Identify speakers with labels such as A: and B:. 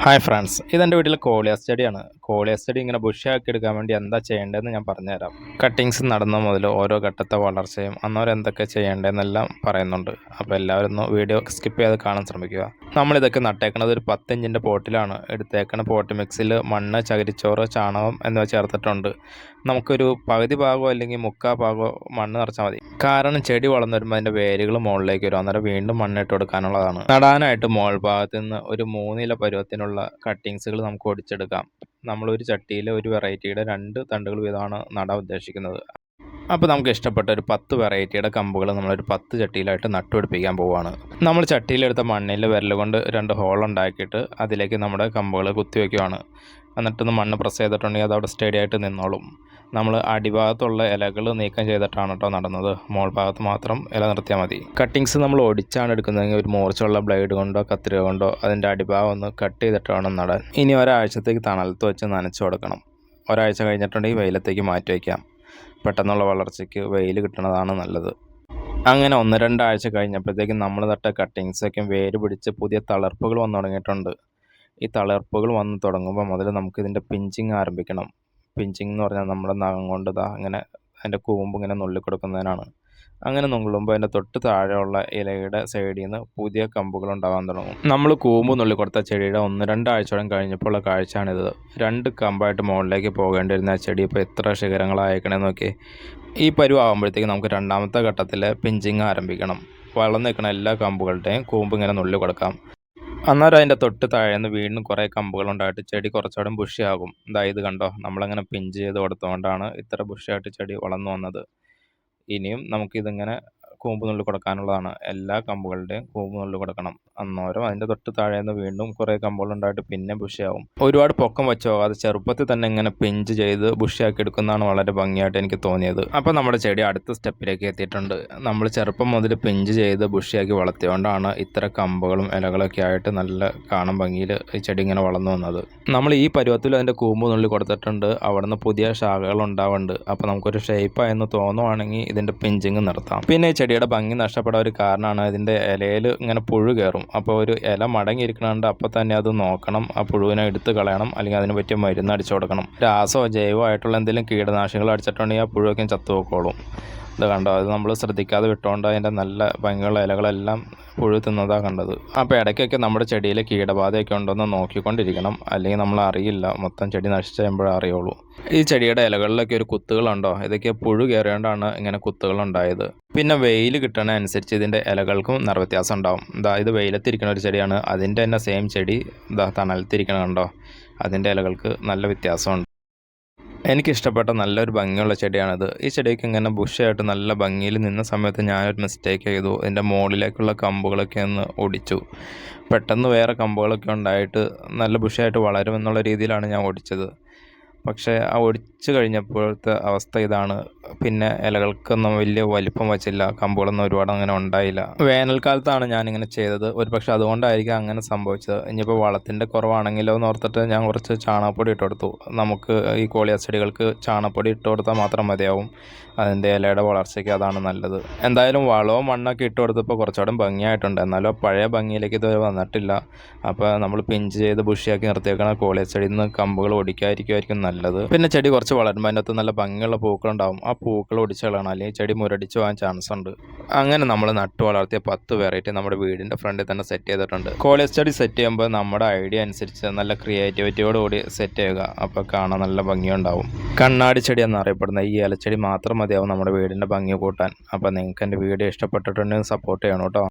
A: Hi friends ഇതെന്റെ വീട്ടിൽ കോളിയാസ് സ്റ്റഡിയാണ് കോളിയ study ഇങ്ങനെ ബുഷാക്കി എടുക്കാൻ വേണ്ടി എന്താ ചെയ്യേണ്ടതെന്ന് ഞാൻ പറഞ്ഞുതരാം. കട്ടിങ്സ് നടന്ന മുതൽ ഓരോ ഘട്ടത്തെ വളർച്ചയും അന്നവരെന്തൊക്കെ ചെയ്യേണ്ടതെന്നെല്ലാം പറയുന്നുണ്ട്. അപ്പോൾ എല്ലാവരും ഒന്ന് വീഡിയോ സ്കിപ്പ് ചെയ്ത് കാണാൻ ശ്രമിക്കുക. നമ്മളിതൊക്കെ നട്ടേക്കണത് ഒരു പത്തിഞ്ചിന്റെ പോട്ടിലാണ്. എടുത്തേക്കണ പോട്ട് മിക്സിൽ മണ്ണ് ചകിരിച്ചോറ് ചാണകം എന്നിവ ചേർത്തിട്ടുണ്ട്. നമുക്കൊരു പകുതി ഭാഗമോ അല്ലെങ്കിൽ മുക്കാ ഭാഗമോ മണ്ണ് നിറച്ചാൽ മതി. കാരണം ചെടി വളർന്നു വരുമ്പോൾ അതിന്റെ വേരുകൾ മുകളിലേക്ക് വരും. അന്നേരം വീണ്ടും മണ്ണിട്ട് കൊടുക്കാനുള്ളതാണ്. നടാനായിട്ട് മോൾ ഭാഗത്ത് നിന്ന് ഒരു മൂന്നില പരുവത്തിനുള്ള കട്ടിങ്സുകൾ നമുക്ക് ഒടിച്ചെടുക്കാം. നമ്മളൊരു ചട്ടിയിൽ ഒരു വെറൈറ്റിയുടെ രണ്ട് തണ്ടുകൾ വീതമാണ് നടാൻ ഉദ്ദേശിക്കുന്നത്. അപ്പോൾ നമുക്ക് ഇഷ്ടപ്പെട്ട ഒരു പത്ത് വെറൈറ്റിയുടെ കമ്പുകൾ നമ്മളൊരു പത്ത് ചട്ടിയിലായിട്ട് നട്ടുപിടിപ്പിക്കാൻ പോവുകയാണ്. നമ്മൾ ചട്ടിയിലെടുത്ത മണ്ണിൽ വിരൽ കൊണ്ട് രണ്ട് ഹോൾ ഉണ്ടാക്കിയിട്ട് അതിലേക്ക് നമ്മുടെ കമ്പുകൾ കുത്തിവെക്കുവാണ് എന്നിട്ടൊന്ന് മണ്ണ് പ്രസ് ചെയ്തിട്ടുണ്ടെങ്കിൽ അതവിടെ സ്റ്റഡി ആയിട്ട് നിന്നോളും. നമ്മൾ അടിഭാഗത്തുള്ള ഇലകൾ നീക്കം ചെയ്തിട്ടാണ് കേട്ടോ നടന്നത്. മോൾ ഭാഗത്ത് മാത്രം ഇല നിർത്തിയാൽ മതി. കട്ടിങ്സ് നമ്മൾ ഒടിച്ചാണ് എടുക്കുന്നതെങ്കിൽ ഒരു മൂർച്ചയുള്ള ബ്ലേഡ് കൊണ്ടോ കത്രിക കൊണ്ടോ അതിന്റെ അടിഭാഗം ഒന്ന് കട്ട് ചെയ്തിട്ട് വേണം നടാൻ. ഇനി ഒരാഴ്ചത്തേക്ക് തണലത്ത് വെച്ച് നനച്ചു കൊടുക്കണം. ഒരാഴ്ച കഴിഞ്ഞിട്ടുണ്ടെങ്കിൽ വെയിലത്തേക്ക് മാറ്റി വയ്ക്കാം പെട്ടെന്നുള്ള വളർച്ചയ്ക്ക് വെയിൽ കിട്ടുന്നതാണ് നല്ലത്. അങ്ങനെ ഒന്ന് രണ്ടാഴ്ച കഴിഞ്ഞപ്പോഴത്തേക്കും നമ്മൾ തട്ട കട്ടിങ്സൊക്കെ വേര് പിടിച്ച് പുതിയ തളർപ്പുകൾ വന്നു തുടങ്ങിയിട്ടുണ്ട്. ഈ തളർപ്പുകൾ വന്ന് തുടങ്ങുമ്പോൾ മുതൽ നമുക്ക് ഇതിന്റെ പിഞ്ചിങ് ആരംഭിക്കണം. പിഞ്ചിങ് എന്ന് പറഞ്ഞാൽ നമ്മുടെ നഖം കൊണ്ട് ഇതാ അങ്ങനെ അതിന്റെ കൂമ്പ് ഇങ്ങനെ നുള്ളി കൊടുക്കുന്നതിനാണ് അങ്ങനെ നുള്ളുമ്പോൾ അതിന്റെ തൊട്ട് താഴെയുള്ള ഇലയുടെ സൈഡിൽ നിന്ന് പുതിയ കമ്പുകൾ ഉണ്ടാകാൻ തുടങ്ങും. നമ്മൾ കൂമ്പ് നുള്ളി കൊടുത്ത ചെടിയുടെ ഒന്ന് രണ്ടാഴ്ചയോളം കഴിഞ്ഞപ്പോൾ ഉള്ള കാഴ്ചയാണിത്. രണ്ട് കമ്പായിട്ട് മുകളിലേക്ക് പോകേണ്ടിരുന്ന ആ ചെടി ഇപ്പോൾ എത്ര ശിഖരങ്ങളായേക്കണേ നോക്കി ഈ പരുവ ആകുമ്പോഴത്തേക്ക് നമുക്ക് രണ്ടാമത്തെ ഘട്ടത്തിൽ പിഞ്ചിങ് ആരംഭിക്കണം. വളർന്നു നിൽക്കുന്ന എല്ലാ കമ്പുകളുടെയും കൂമ്പ് ഇങ്ങനെ നുള്ളി കൊടുക്കാം അന്നേരം അതിന്റെ തൊട്ട് താഴേന്ന് വീണ്ടും കുറേ കമ്പുകൾ ഉണ്ടായിട്ട് ചെടി കുറച്ചുകൂടെ ബുഷിയാകും ഇതാ ഇത് കണ്ടോ? നമ്മളങ്ങനെ പിഞ്ച് ചെയ്ത് കൊടുത്തുകൊണ്ടാണ് ഇത്ര ബുഷിയായിട്ട് ചെടി വളർന്നു വന്നത്. ഇനിയും നമുക്കിതിങ്ങനെ കൂമ്പ് നുള്ളി കൊടുക്കാനുള്ളതാണ്. എല്ലാ കമ്പുകളുടെയും കൂമ്പ് നുള്ളി കൊടുക്കണം. അന്നേരം അതിന്റെ തൊട്ട് താഴേന്ന് വീണ്ടും കുറേ കമ്പുകൾ ഉണ്ടായിട്ട് പിന്നെ ബുഷയാവും. ഒരുപാട് പൊക്കം വെച്ചോ? അത് ചെറുപ്പത്തിൽ തന്നെ ഇങ്ങനെ പിഞ്ച് ചെയ്ത് ബുഷയാക്കി എടുക്കുന്നതാണ് വളരെ ഭംഗിയായിട്ട് എനിക്ക് തോന്നിയത്. അപ്പോൾ നമ്മുടെ ചെടി അടുത്ത സ്റ്റെപ്പിലേക്ക് എത്തിയിട്ടുണ്ട്. നമ്മൾ ചെറുപ്പം മുതൽ പിഞ്ച് ചെയ്ത് ബുഷിയാക്കി വളർത്തിയോണ്ടാണ് ഇത്ര കമ്പുകളും ഇലകളൊക്കെ ആയിട്ട് നല്ല കാണാൻ ഭംഗിയിൽ ഈ ചെടി ഇങ്ങനെ വളർന്നു വന്നത്. നമ്മൾ ഈ പരുവത്തിൽ അതിന്റെ കൂമ്പ് നുള്ളി കൊടുത്തിട്ടുണ്ട്. അവിടുന്ന് പുതിയ ശാഖകൾ ഉണ്ടാവുന്നുണ്ട്. അപ്പോൾ നമുക്കൊരു ഷേപ്പ് ആയെന്ന് തോന്നുവാണെങ്കിൽ ഇതിന്റെ പിഞ്ചിങ് നിർത്താം. പിന്നെ ഈ ചെടിയുടെ ഭംഗി നഷ്ടപ്പെടാൻ ഒരു കാരണമാണ് ഇതിന്റെ ഇലയിൽ ഇങ്ങനെ പുഴു കയറും. അപ്പോൾ ഒരു ഇല മടങ്ങിയിരിക്കണുണ്ട് അപ്പോൾ തന്നെ അത് നോക്കണം ആ പുഴുവിനെ എടുത്ത് കളയണം അല്ലെങ്കിൽ അതിന് പറ്റിയ മരുന്ന് അടിച്ചു കൊടുക്കണം. രാസോ ജൈവോ ആയിട്ടുള്ള എന്തെങ്കിലും കീടനാശിനികൾ അടിച്ചിട്ടുണ്ടെങ്കിൽ ആ പുഴുവൊക്കെ ചത്തു പോക്കോളും ഇത് കണ്ടോ? അത് നമ്മൾ ശ്രദ്ധിക്കാതെ വിട്ടുകൊണ്ട് അതിന്റെ നല്ല ഭംഗിയുള്ള ഇലകളെല്ലാം പുഴു തിന്നതാണ് കണ്ടത്. അപ്പോൾ ഇടയ്ക്കൊക്കെ നമ്മുടെ ചെടിയിൽ കീടബാധയൊക്കെ ഉണ്ടോയെന്ന് നോക്കിക്കൊണ്ടിരിക്കണം. അല്ലെങ്കിൽ നമ്മൾ അറിയില്ല. മൊത്തം ചെടി നശിച്ചു കഴിയുമ്പോഴേ അറിയുള്ളൂ. ഈ ചെടിയുടെ ഇലകളിലൊക്കെ ഒരു കുത്തുകളുണ്ടോ? ഇതൊക്കെ പുഴു കയറിയോണ്ടാണ് ഇങ്ങനെ കുത്തുകൾ ഉണ്ടായത് പിന്നെ വെയിൽ കിട്ടണ അനുസരിച്ച് ഇതിന്റെ ഇലകൾക്കും നിറവ്യത്യാസം ഉണ്ടാവും. ഇതാ ഇത് വെയിലത്തിരിക്കുന്ന ഒരു ചെടിയാണ്. അതിന്റെ തന്നെ സെയിം ചെടി ഇതാ തണലത്തിരിക്കണ കണ്ടോ? അതിന്റെ ഇലകൾക്ക് നല്ല വ്യത്യാസമുണ്ട്. എനിക്കിഷ്ടപ്പെട്ട നല്ലൊരു ഭംഗിയുള്ള ചെടിയാണിത്. ഈ ചെടിക്ക് ഇങ്ങനെ ബുഷായിട്ട് നല്ല ഭംഗിയിൽ നിന്ന സമയത്ത് ഞാനൊരു മിസ്റ്റേക്ക് ചെയ്തു. എന്റെ മുകളിലേക്കുള്ള കമ്പുകളൊക്കെ ഒന്ന് ഒടിച്ചു. പെട്ടെന്ന് വേറെ കമ്പുകളൊക്കെ ഉണ്ടായിട്ട് നല്ല ബുഷായിട്ട് വളരുമെന്നുള്ള രീതിയിലാണ് ഞാൻ ഓടിച്ചത് പക്ഷേ ആ ഒടിച്ചു കഴിഞ്ഞപ്പോഴത്തെ അവസ്ഥ ഇതാണ്. പിന്നെ ഇലകൾക്കൊന്നും വലിയ വലിപ്പം വച്ചില്ല. കമ്പുകളൊന്നും ഒരുപാട് അങ്ങനെ ഉണ്ടായില്ല. വേനൽക്കാലത്താണ് ഞാൻ ഇങ്ങനെ ചെയ്തത്. ഒരു പക്ഷെ അതുകൊണ്ടായിരിക്കും അങ്ങനെ സംഭവിച്ചത്. ഇനിയിപ്പോൾ വളത്തിന്റെ കുറവാണെങ്കിലോ എന്ന് ഓർത്തിട്ട് ഞാൻ കുറച്ച് ചാണകപ്പൊടി ഇട്ട് കൊടുത്തു. നമുക്ക് ഈ കോളിയ ചെടികൾക്ക് ചാണകപ്പൊടി ഇട്ട് കൊടുത്താൽ മാത്രം മതിയാവും. അതിന്റെ ഇലയുടെ വളർച്ചയ്ക്ക് അതാണ് നല്ലത്. എന്തായാലും വളവും മണ്ണൊക്കെ ഇട്ട് കൊടുത്തപ്പോൾ കുറച്ചുകൂടെ ഭംഗിയായിട്ടുണ്ട്. എന്നാലും പഴയ ഭംഗിയിലേക്ക് ഇതുവരെ വന്നിട്ടില്ല. അപ്പോൾ നമ്മൾ പിഞ്ച് ചെയ്ത് ബുഷിയാക്കി നിർത്തിയേക്കണ കോളിയ ചെടിയിൽ നിന്ന് കമ്പുകൾ ഒടിക്കാതിരിക്കുമായിരിക്കും നല്ലത്. പിന്നെ ചെടി കുറച്ച് വളരുമ്പോൾ അതിനകത്ത് നല്ല ഭംഗിയുള്ള പൂക്കളുണ്ടാവും. ആ പൂക്കൾ ഒടിച്ച് കളയണം. അല്ലെങ്കിൽ ചെടി മുരടിച്ച് പോകാൻ ചാൻസ് ഉണ്ട്. അങ്ങനെ നമ്മൾ നട്ടു വളർത്തിയ പത്ത് വെറൈറ്റി നമ്മുടെ വീടിന്റെ ഫ്രണ്ടിൽ തന്നെ സെറ്റ് ചെയ്തിട്ടുണ്ട്. കോളേജ് സ്റ്റഡി സെറ്റ് ചെയ്യുമ്പോൾ നമ്മുടെ ഐഡിയ അനുസരിച്ച് നല്ല ക്രിയേറ്റിവിറ്റിയോട് കൂടി സെറ്റ് ചെയ്യുക. അപ്പോൾ കാണാൻ നല്ല ഭംഗിയുണ്ടാവും. കണ്ണാടി ചെടി എന്നറിയപ്പെടുന്ന ഈ ഇലച്ചെടി മാത്രം മതിയാവും നമ്മുടെ വീടിന്റെ ഭംഗി കൂട്ടാൻ. അപ്പോൾ നിങ്ങൾക്ക് എന്റെ വീഡിയോ ഇഷ്ടപ്പെട്ടിട്ടുണ്ടെങ്കിൽ സപ്പോർട്ട് ചെയ്യണം കേട്ടോ.